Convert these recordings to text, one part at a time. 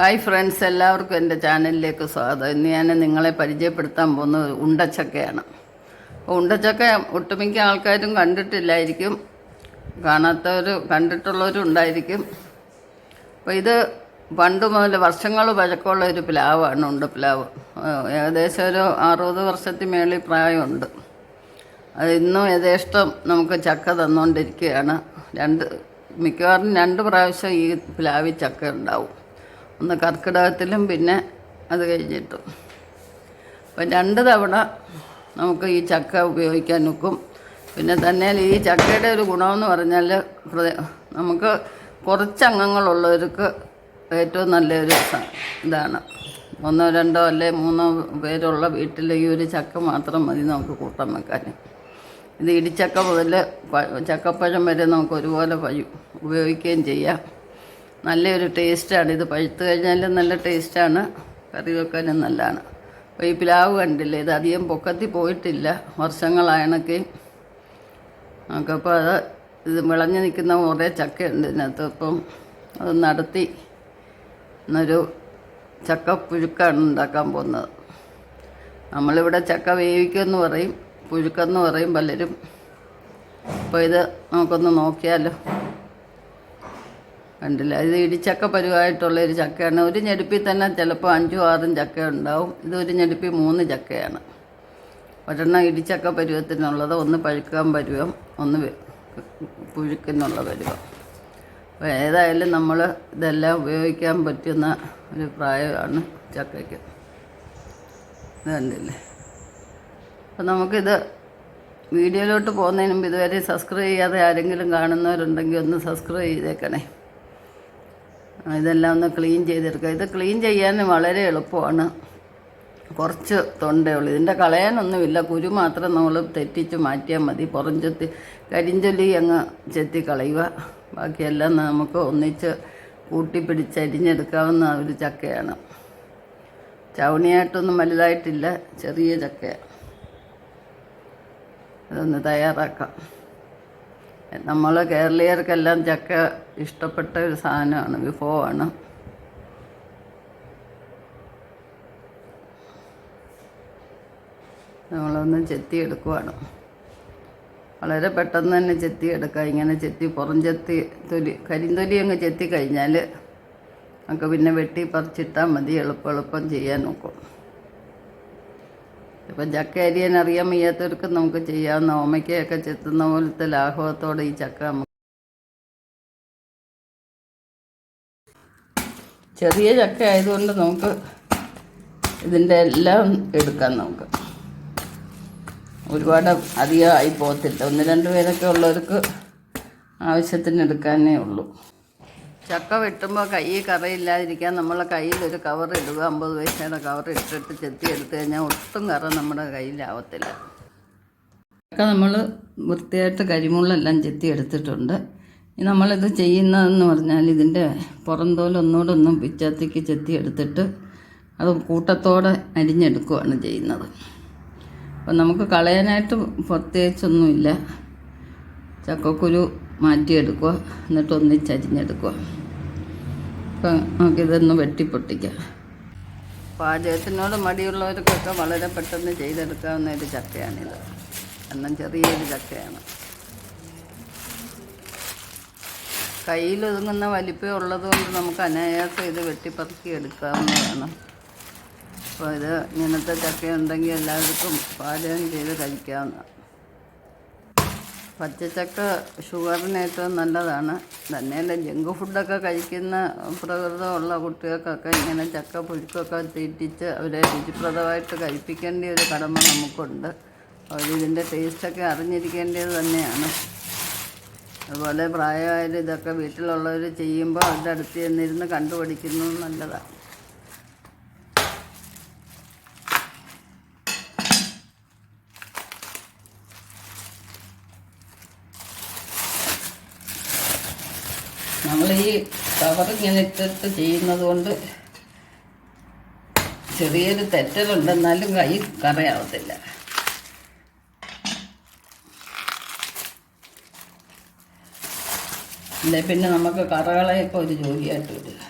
Hi friends എല്ലാവർക്കും എന്റെ ചാനലിലേക്ക് സ്വാഗതം. ഇന്ന് ഞാൻ നിങ്ങളെ പരിചയപ്പെടുത്താൻ പോകുന്നത് ഉണ്ടച്ചക്കയാണ്. ഉണ്ടച്ചക്ക ഒട്ടുമിക്ക ആൾക്കാരും കണ്ടിട്ടില്ലായിരിക്കും. കാണാത്തവർ കണ്ടിട്ടുള്ളവരും ഉണ്ടായിരിക്കും. അപ്പോൾ ഇത് പണ്ട് മുതൽ വർഷങ്ങൾ പഴക്കമുള്ള ഒരു പ്ലാവാണ് ഉണ്ട് പ്ലാവ്. ഏകദേശം ഒരു അറുപത് വർഷത്തിന് മേളിൽ പ്രായമുണ്ട്. അത് ഇന്നും യഥേഷ്ടം നമുക്ക് ചക്ക തന്നുകൊണ്ടിരിക്കുകയാണ് രണ്ട് മിക്കവാറും രണ്ട് പ്രാവശ്യം ഈ പ്ലാവിൽ ചക്ക ഉണ്ടാവും. ഒന്ന് കർക്കിടകത്തിലും പിന്നെ അത് കഴിഞ്ഞിട്ടും. അപ്പം രണ്ട് തവണ നമുക്ക് ഈ ചക്ക ഉപയോഗിക്കാൻ നിൽക്കും പിന്നെ തന്നെ ഈ ചക്കയുടെ ഒരു ഗുണമെന്ന് പറഞ്ഞാൽ നമുക്ക് കുറച്ച് അംഗങ്ങളുള്ളവർക്ക് ഏറ്റവും നല്ലൊരു ഇതാണ്. ഒന്നോ രണ്ടോ അല്ലെ മൂന്നോ പേരുള്ള വീട്ടിൽ ഈ ഒരു ചക്ക മാത്രം മതി നമുക്ക് കൂട്ടാൻ വെക്കാൻ. ഇത് ഇടിച്ചക്ക മുതൽ ചക്കപ്പഴം വരെ നമുക്ക് ഒരുപോലെ ഉപയോഗിക്കുകയും ചെയ്യാം. നല്ലൊരു ടേസ്റ്റാണ്. ഇത് പഴുത്ത് കഴിഞ്ഞാൽ നല്ല ടേസ്റ്റാണ്. കറി വെക്കാനും നല്ലതാണ്. അപ്പോൾ ഈ പ്ലാവ് കണ്ടില്ലേ? ഇത് അധികം പൊക്കത്തിൽ പോയിട്ടില്ല. വർഷങ്ങളായണൊക്കെ. നമുക്കപ്പോൾ അത് ഇത് വിളഞ്ഞു നിൽക്കുന്ന കുറേ ചക്കയുണ്ട് ഇതിനകത്ത്. അപ്പം അത് നടത്തി എന്നൊരു ചക്ക പുഴുക്കാണ് ഉണ്ടാക്കാൻ പോകുന്നത്. നമ്മളിവിടെ ചക്ക വേവിക്കുമെന്ന് പറയും പുഴുക്കെന്ന് പറയും പലരും. അപ്പോൾ ഇത് നമുക്കൊന്ന് നോക്കിയാലോ? കണ്ടില്ല. ഇത് ഇടിച്ചക്ക പരുവായിട്ടുള്ള ഒരു ചക്കയാണ്. ഒരു ഞെടുപ്പിൽ തന്നെ ചിലപ്പോൾ അഞ്ചും ആറും ചക്ക ഉണ്ടാവും. ഇത് ഒരു ഞെടുപ്പിൽ മൂന്ന് ചക്കയാണ്. ഒരെണ്ണം ഇടിച്ചക്ക പരുവത്തിനുള്ളത് ഒന്ന് പഴുക്കാൻ പരുവം ഒന്ന് പുഴുക്കിനുള്ള പരുവം. അപ്പോൾ ഏതായാലും നമ്മൾ ഇതെല്ലാം ഉപയോഗിക്കാൻ പറ്റുന്ന ഒരു പ്രായമാണ് ചക്കയ്ക്ക്. ഇത് കണ്ടില്ലേ? അപ്പം നമുക്കിത് വീഡിയോയിലോട്ട് പോകുന്നതിന് മുമ്പ് ഇതുവരെ സബ്സ്ക്രൈബ് ചെയ്യാതെ ആരെങ്കിലും കാണുന്നവരുണ്ടെങ്കിൽ ഒന്ന് സബ്സ്ക്രൈബ് ചെയ്തേക്കണേ. ഇതെല്ലാം ഒന്ന് ക്ലീൻ ചെയ്തെടുക്കുക. ഇത് ക്ലീൻ ചെയ്യാൻ വളരെ എളുപ്പമാണ്. കുറച്ച് തൊണ്ടേ ഉള്ളൂ. ഇതിന്റെ കളയാനൊന്നുമില്ല. കുരു മാത്രം നമ്മൾ തെറ്റിച്ച് മാറ്റിയാൽ മതി. പുറഞ്ചെത്തി കരിഞ്ചൊല്ലി അങ്ങ് ചെത്തി കളയുക ബാക്കിയെല്ലാം നമുക്ക് ഒന്നിച്ച് കൂട്ടിപ്പിടിച്ചരിഞ്ഞെടുക്കാവുന്ന ഒരു ചക്കയാണ്. ചവണിയായിട്ടൊന്നും വലുതായിട്ടില്ല. ചെറിയ ചക്കയാണ് അതൊന്ന് തയ്യാറാക്കാം. നമ്മൾ കേരളീയർക്കെല്ലാം ചക്ക ഇഷ്ടപ്പെട്ട ഒരു സാധനമാണ് വിഭവമാണ്. നമ്മളൊന്ന് ചെത്തിയെടുക്കുവാണ്. വളരെ പെട്ടെന്ന് തന്നെ ചെത്തിയെടുക്കുക. ഇങ്ങനെ ചെത്തി പുറം ചെത്തി തൊലി കരിന്തൊലി അങ്ങ് ചെത്തി കഴിഞ്ഞാൽ നമുക്ക് പിന്നെ വെട്ടി പറിച്ചിട്ടാൽ മതി. എളുപ്പം എളുപ്പം ചെയ്യാൻ നോക്കും. ഇപ്പം ചക്ക അരിയാൻ അറിയാൻ വയ്യാത്തവർക്ക് നമുക്ക് ചെയ്യാവുന്ന ഓമയ്ക്കയൊക്കെ ചെത്തുന്ന പോലത്തെ ലാഘവത്തോടെ ഈ ചക്ക നമുക്ക് ചെറിയ ചക്ക ആയതുകൊണ്ട് നമുക്ക് ഇതിന്റെ എല്ലാം എടുക്കാം നമുക്ക്. ഒരുപാട് അധികം ആയി പോകത്തില്ല. ഒന്ന് രണ്ട് പേരൊക്കെ ഉള്ളവർക്ക് ആവശ്യത്തിന് എടുക്കാനേ ഉള്ളൂ. ചക്ക വെട്ടുമ്പോൾ കൈ കറയില്ലാതിരിക്കാൻ കയ്യിൽ ഒരു കവർ ഇടുക അമ്പത് പൈസയുടെ കവർ ഇട്ടിട്ട് ചെത്തി എടുത്തു കഴിഞ്ഞാൽ ഒട്ടും കറ നമ്മുടെ കയ്യിലാവത്തില്ല ചക്ക നമ്മൾ വൃത്തിയായിട്ട് കരിമുള്ളെല്ലാം ചെത്തി എടുത്തിട്ടുണ്ട്. നമ്മളിത് ചെയ്യുന്നതെന്ന് പറഞ്ഞാൽ ഇതിന്റെ പുറന്തോൽ ഒന്നുകൂടെ ഒന്നും പിച്ചത്തിക്ക് ചെത്തി എടുത്തിട്ട് അത് കൂട്ടത്തോടെ അരിഞ്ഞെടുക്കുകയാണ് ചെയ്യുന്നത്. അപ്പം നമുക്ക് കളയാനായിട്ട് പ്രത്യേകിച്ചൊന്നുമില്ല. ചക്കക്കുരു മാറ്റിയെടുക്കുക. എന്നിട്ട് ഒന്നിച്ച് അരിഞ്ഞെടുക്കുക അപ്പം നമുക്കിതൊന്ന് വെട്ടിപ്പൊട്ടിക്കാം. പാചകത്തിനോട് മടിയുള്ളവർക്കൊക്കെ വളരെ പെട്ടെന്ന് ചെയ്തെടുക്കാവുന്ന ഒരു ചക്കയാണിത്. എന്നാൽ ചെറിയൊരു ചക്കയാണ്. കയ്യിൽ ഒതുങ്ങുന്ന വലിപ്പം ഉള്ളതുകൊണ്ട് നമുക്ക് അനായാസം ഇത് വെട്ടിപ്പറക്കി എടുക്കാവുന്നതാണ്. അപ്പോൾ ഇത് ഇങ്ങനത്തെ ചക്ക ഉണ്ടെങ്കിൽ എല്ലാവർക്കും പാചകം ചെയ്ത് കഴിക്കാവുന്ന പച്ചച്ചക്ക ഷുഗറിന് ഏറ്റവും നല്ലതാണ്. തന്നെയല്ല ജങ്ക് ഫുഡൊക്കെ കഴിക്കുന്ന പ്രകൃതമുള്ള കുട്ടികൾക്കൊക്കെ ഇങ്ങനെ ചക്ക പുഴുക്കൊക്കെ തീറ്റിച്ച് അവരെ രുചിപ്രദമായിട്ട് കഴിപ്പിക്കേണ്ട ഒരു കടമ നമുക്കുണ്ട്. അവരിതിന്റെ ടേസ്റ്റൊക്കെ അറിഞ്ഞിരിക്കേണ്ടത് തന്നെയാണ്. അതുപോലെ പ്രായമായാലും ഇതൊക്കെ വീട്ടിലുള്ളവർ ചെയ്യുമ്പോൾ അവരുടെ അടുത്ത് ചെന്നിരുന്ന് കണ്ടുപഠിക്കുന്നത് നല്ലതാണ്. നമ്മൾ ഈ കവർ ഇങ്ങനെ ഇട്ടിട്ട് ചെയ്യുന്നത് കൊണ്ട് ചെറിയൊരു തെറ്റലുണ്ടെന്നാലും കൈ കറയാവത്തില്ല. അല്ലെ പിന്നെ നമുക്ക് കറകളെയൊക്കെ ഒരു ജോലിയായിട്ട് വരിക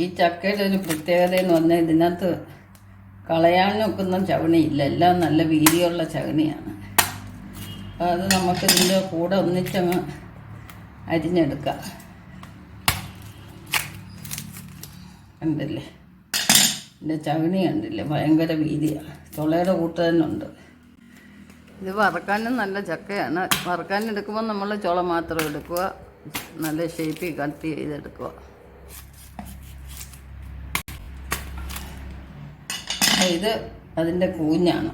ഈ ചക്കയുടെ ഒരു പ്രത്യേകത എന്ന് പറഞ്ഞാൽ ഇതിനകത്ത് കളയാൻ നോക്കുന്ന ചവണിയില്ല. എല്ലാം നല്ല വീതിയുള്ള ചവണിയാണ്. അപ്പോൾ അത് നമുക്ക് ഇതിന്റെ കൂടെ ഒന്നിച്ചങ്ങ് അരിഞ്ഞെടുക്കാം. കണ്ടില്ലേ? എന്റെ ചവണി കണ്ടില്ലേ? ഭയങ്കര വീതിയാണ് തുളയുടെ കൂട്ട് തന്നെ ഉണ്ട്. ഇത് വറക്കാനും നല്ല ചക്കയാണ്. വറക്കാൻ എടുക്കുമ്പോൾ നമ്മൾ ചുള മാത്രം എടുക്കുക. നല്ല ഷേപ്പിൽ കട്ട് ചെയ്തെടുക്കുക. ഇത് അതിന്റെ കൂഞ്ഞാണ്.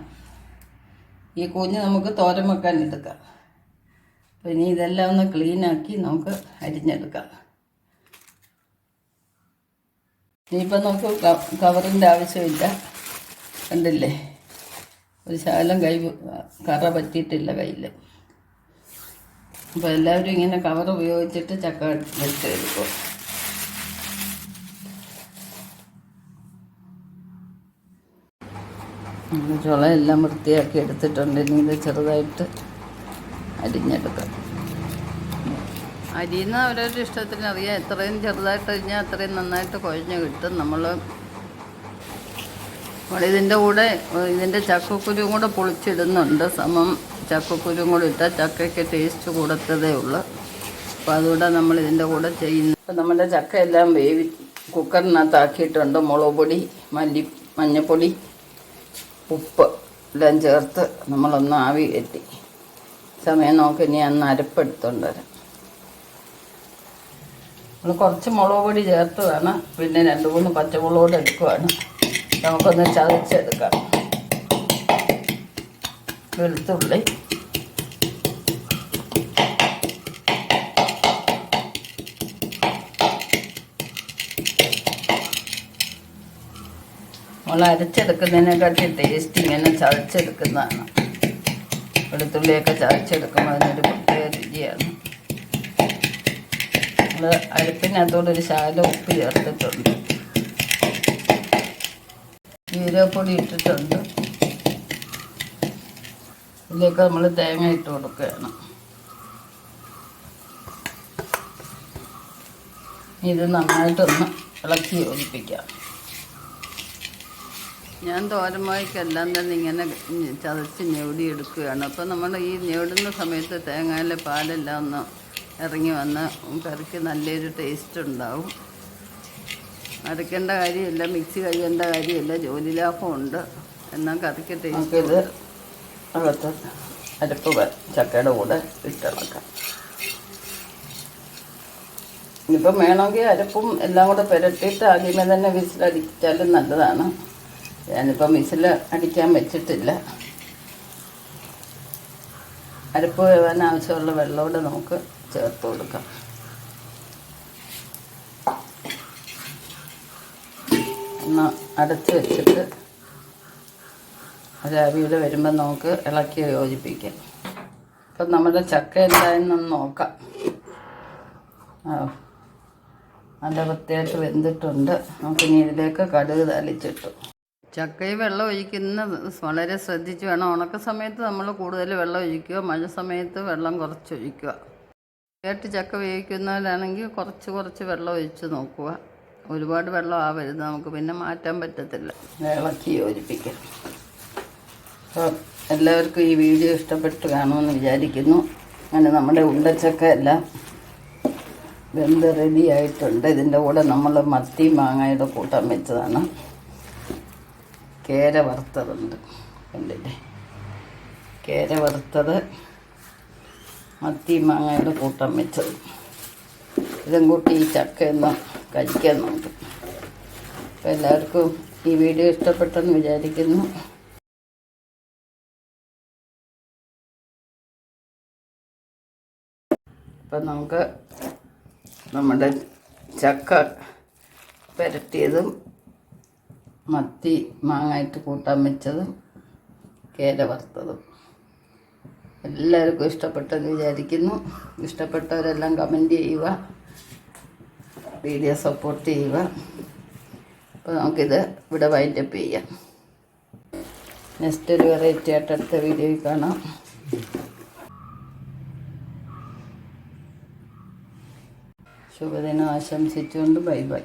ഈ കൂഞ്ഞ് നമുക്ക് തോരൻ വെക്കാൻ എടുക്കാം. അപ്പോൾ ഇനി ഇതെല്ലാം ഒന്ന് ക്ലീനാക്കി നമുക്ക് അരിഞ്ഞെടുക്കാം. ഇനിയിപ്പോൾ നമുക്ക് കവറിന്റെ ആവശ്യമില്ല. കണ്ടില്ലേ? ഒരു ശകലം കൈ കറ പറ്റിയിട്ടില്ല കയ്യിൽ അപ്പോൾ എല്ലാവരും ഇങ്ങനെ കവർ ഉപയോഗിച്ചിട്ട് ചക്ക വെച്ചെടുക്കും ചുളയെല്ലാം വൃത്തിയാക്കി എടുത്തിട്ടുണ്ട്. ഇനി ഇത് ചെറുതായിട്ട് അരിഞ്ഞെടുക്കാം. അരിയുന്ന അവരവരുടെ ഇഷ്ടത്തിന് അറിയാം. എത്രയും ചെറുതായിട്ട് അരിഞ്ഞാൽ അത്രയും നന്നായിട്ട് കുഴഞ്ഞ് കിട്ടും. നമ്മൾ ഇതിന്റെ കൂടെ ഇതിന്റെ ചക്കക്കുരുവും കൂടെ പൊളിച്ചിടുന്നുണ്ട്. സമം ചക്കക്കുരുവും കൂടെ ഇട്ടാൽ ചക്കയ്ക്ക് ടേസ്റ്റ് കൂടത്തതേ ഉള്ളൂ. അപ്പോൾ അതുകൂടെ നമ്മൾ ഇതിന്റെ കൂടെ ചെയ്യുന്നു. ഇപ്പം നമ്മുടെ ചക്ക എല്ലാം വേവി കുക്കറിനകത്താക്കിയിട്ടുണ്ട് മുളക് പൊടി മല്ലി മഞ്ഞൾപ്പൊടി ഉപ്പ് എല്ലാം ചേർത്ത് നമ്മളൊന്ന് ആവി കയറ്റി സമയം നോക്കി ഇനി അന്ന് അരപ്പെടുത്തോണ്ട് വരാം. നമ്മൾ കുറച്ച് മുളക് പൊടി ചേർത്ത് വേണം. പിന്നെ രണ്ട് മൂന്ന് പച്ചമുളക് കൂടെ എടുക്കുവാണ് നമുക്കൊന്ന് ചതച്ചെടുക്കാം. വെളുത്തുള്ളി. നമ്മൾ അരച്ചെടുക്കുന്നതിനെക്കാട്ടി ടേസ്റ്റ് ഇങ്ങനെ ചതച്ചെടുക്കുന്നതാണ്. വെളുത്തുള്ളിയൊക്കെ ചതച്ചെടുക്കുമ്പോൾ അതിനൊരു പ്രത്യേക രുചിയാണ്. നമ്മൾ അരപ്പിനകത്തോടൊരു ശാല ഉപ്പ് ചേർത്തിട്ടുണ്ട്. ജീരകപ്പൊടി ഇട്ടിട്ടുണ്ട്. ഇതിലേക്ക് നമ്മൾ തേങ്ങ ഇട്ട് കൊടുക്കുകയാണ്. ഇത് നന്നായിട്ടൊന്ന് ഇളക്കി യോജിപ്പിക്കാം. ഞാൻ തോരമായിക്കെല്ലാം തന്നെ ഇങ്ങനെ ചതച്ച് ഞെവിടിയെടുക്കുകയാണ്. അപ്പോൾ നമ്മൾ ഈ ഞെവിടുന്ന സമയത്ത് തേങ്ങയിലെ പാലെല്ലാം ഒന്ന് ഇറങ്ങി വന്ന് കറിക്ക് നല്ലൊരു ടേസ്റ്റ് ഉണ്ടാവും. അരയ്ക്കേണ്ട കാര്യമില്ല മിക്സി കഴിയേണ്ട കാര്യമില്ല ജോലി ഉണ്ട് എന്നാൽ കറിക്ക് ടേസ്റ്റ് ഇത് അകത്ത് അരപ്പ് ചക്കയുടെ കൂടെ ഇട്ടിളക്കാം. ഇനിയിപ്പം വേണമെങ്കിൽ അരപ്പും എല്ലാം കൂടെ പുരട്ടിയിട്ട് ആദ്യമേ തന്നെ വിസിലടിച്ചാലും നല്ലതാണ്. ഞാനിപ്പം മിസിൽ അടിക്കാൻ വെച്ചിട്ടില്ല. അരപ്പ് വേവാൻ ആവശ്യമുള്ള വെള്ളമോടെ നമുക്ക് ചേർത്ത് കൊടുക്കാം. ഒന്ന് അടച്ച് വെച്ചിട്ട് രാവിലെ വരുമ്പോൾ നമുക്ക് ഇളക്കി യോജിപ്പിക്കാം. അപ്പം നമ്മുടെ ചക്ക എന്തായെന്നൊന്ന് നോക്കാം. നല്ല വൃത്തിയായിട്ട് വെന്തിട്ടുണ്ട്. നമുക്കിനി ഇതിലേക്ക് കടുക് തളിച്ചിട്ടു. ചക്കയിൽ വെള്ളം ഒഴിക്കുന്ന വളരെ ശ്രദ്ധിച്ച് വേണം. ഉണക്ക സമയത്ത് നമ്മൾ കൂടുതൽ വെള്ളം ഒഴിക്കുക മഴ സമയത്ത് വെള്ളം കുറച്ച് ഒഴിക്കുക കേട്ട് ചക്ക വേവിക്കുന്നവരാണെങ്കിൽ കുറച്ച് കുറച്ച് വെള്ളം ഒഴിച്ച് നോക്കുക. ഒരുപാട് വെള്ളം ആവരുത് നമുക്ക് പിന്നെ മാറ്റാൻ പറ്റത്തില്ല. ഇളക്കി യോജിപ്പിക്കാം. അപ്പോൾ എല്ലാവർക്കും ഈ വീഡിയോ ഇഷ്ടപ്പെട്ട് കാണുമെന്ന് വിചാരിക്കുന്നു. അങ്ങനെ നമ്മുടെ ഉണ്ടച്ചക്ക എല്ലാം വെന്ത് റെഡി ആയിട്ടുണ്ട്. ഇതിന്റെ കൂടെ നമ്മൾ മത്തി മാങ്ങയുടെ കൂട്ടം വെച്ചതാണ്. കേര വറുത്തതുണ്ട്. കണ്ടില്ലേ? കേര വറുത്തത് മത്തി മാങ്ങയുടെ കൂട്ടം വെച്ചത്. ഇതും കൂട്ടി ഈ ചക്ക ഒന്ന് കഴിക്കാൻ നമുക്ക് അപ്പോൾ എല്ലാവർക്കും ഈ വീഡിയോ ഇഷ്ടപ്പെട്ടെന്ന് വിചാരിക്കുന്നു. അപ്പം നമുക്ക് നമ്മുടെ ചക്ക പുരട്ടിയതും മത്തി മാങ്ങായിട്ട് കൂട്ടാൻ വെച്ചതും കേര വറുത്തതും. എല്ലാവർക്കും ഇഷ്ടപ്പെട്ടെന്ന് വിചാരിക്കുന്നു. ഇഷ്ടപ്പെട്ടവരെല്ലാം കമന്റ് ചെയ്യുക. വീഡിയോ സപ്പോർട്ട് ചെയ്യുക. അപ്പോൾ നമുക്കിത് ഇവിടെ വൈൻഡപ്പ് ചെയ്യാം. നെക്സ്റ്റ് ഒരു വെറൈറ്റി ആയിട്ട് അടുത്ത വീഡിയോയിൽ കാണാം. ശുഭദിനം ആശംസിച്ചുകൊണ്ട് ബൈ ബൈ